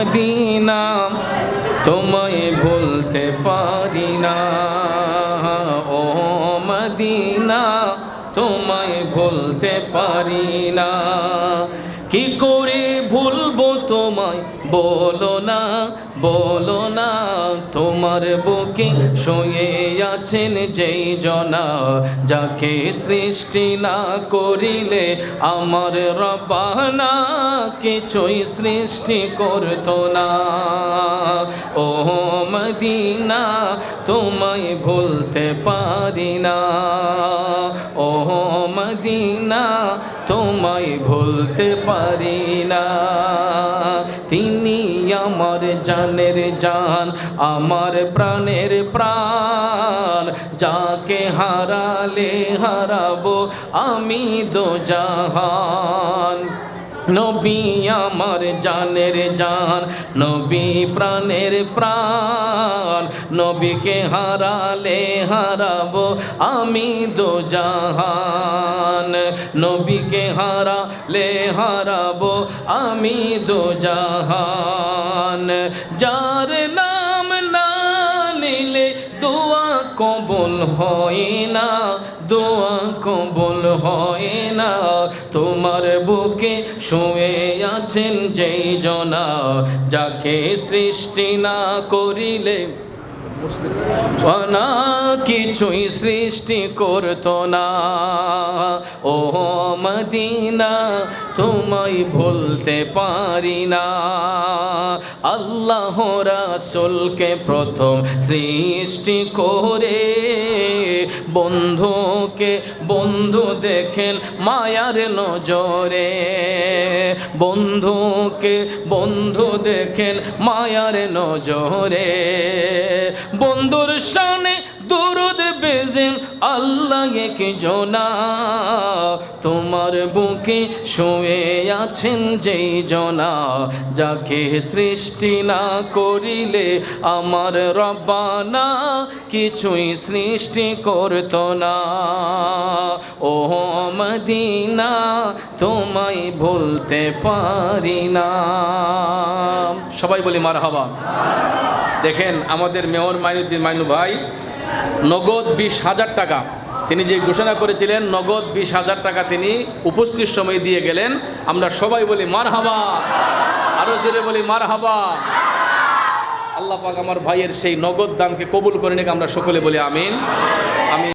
Medina তোমায় ভুলতে পারি না। ও মদিনা তোমায় ভুলতে পারি না। কি বলো না বলো না, তোমার বুকে শুয়ে আছেন যেই জনা, যাকে সৃষ্টি না করিলে আমার রবানা কিছুই সৃষ্টি করতো না। ও মদিনা, তোমায় ভুলতে পারি না। ও মদিনা, তোমায় ভুলতে পারি না। আমার জানের জান আমার প্রাণের প্রাণ। যাকে হারালে হারাবো আমি দো জাহান নবী আমার জানের জান, নবী প্রাণের প্রাণ, নবীকে হারালে হারাবো আমি দো জাহান, নবীকে হারালে হারাবো আমি দো জাহান। যার না হয় না, দোয়া কবুল হয় না। তোমার বুকে শুয়ে আছেন যেই জনা, যাকে সৃষ্টি না করিলে না কিছুই সৃষ্টি করতো না। ও মদিনা, তোমায় ভুলতে পারি না। আল্লাহ রাসুলকে প্রথম সৃষ্টি করে বন্ধুকে বন্ধু দেখেন মায়ার নজরে। বন্ধুকে বন্ধু দেখেন মায়ার নজরে। বন্ধুর সামনে দুরুদ বেজেন, আল্লাহ এক জোনা। তোমার বুকে শুয়ে আছেন যেই জনা, যাকে সৃষ্টি না করিলে আমার রব্বানা কিছুই সৃষ্টি করতো না। ও মদিনা, তোমায় ভুলতে পারি না। সবাই বলি মার হাবা দেখেন আমাদের মেয়র মাইনুদ্দিন মাইনু ভাই, নগদ বিশ হাজার টাকা। তিনি যে ঘোষণা করেছিলেন, নগদ বিশ হাজার টাকা তিনি উপস্থিত সময় দিয়ে গেলেন। আমরা সবাই বলি মার হাবা আরও জোরে বলি মার হাবা আল্লাহ পাক আমার ভাইয়ের সেই নগদ দানকে কবুল করে নাকি, আমরা সকলে বলি, আমিন। আমি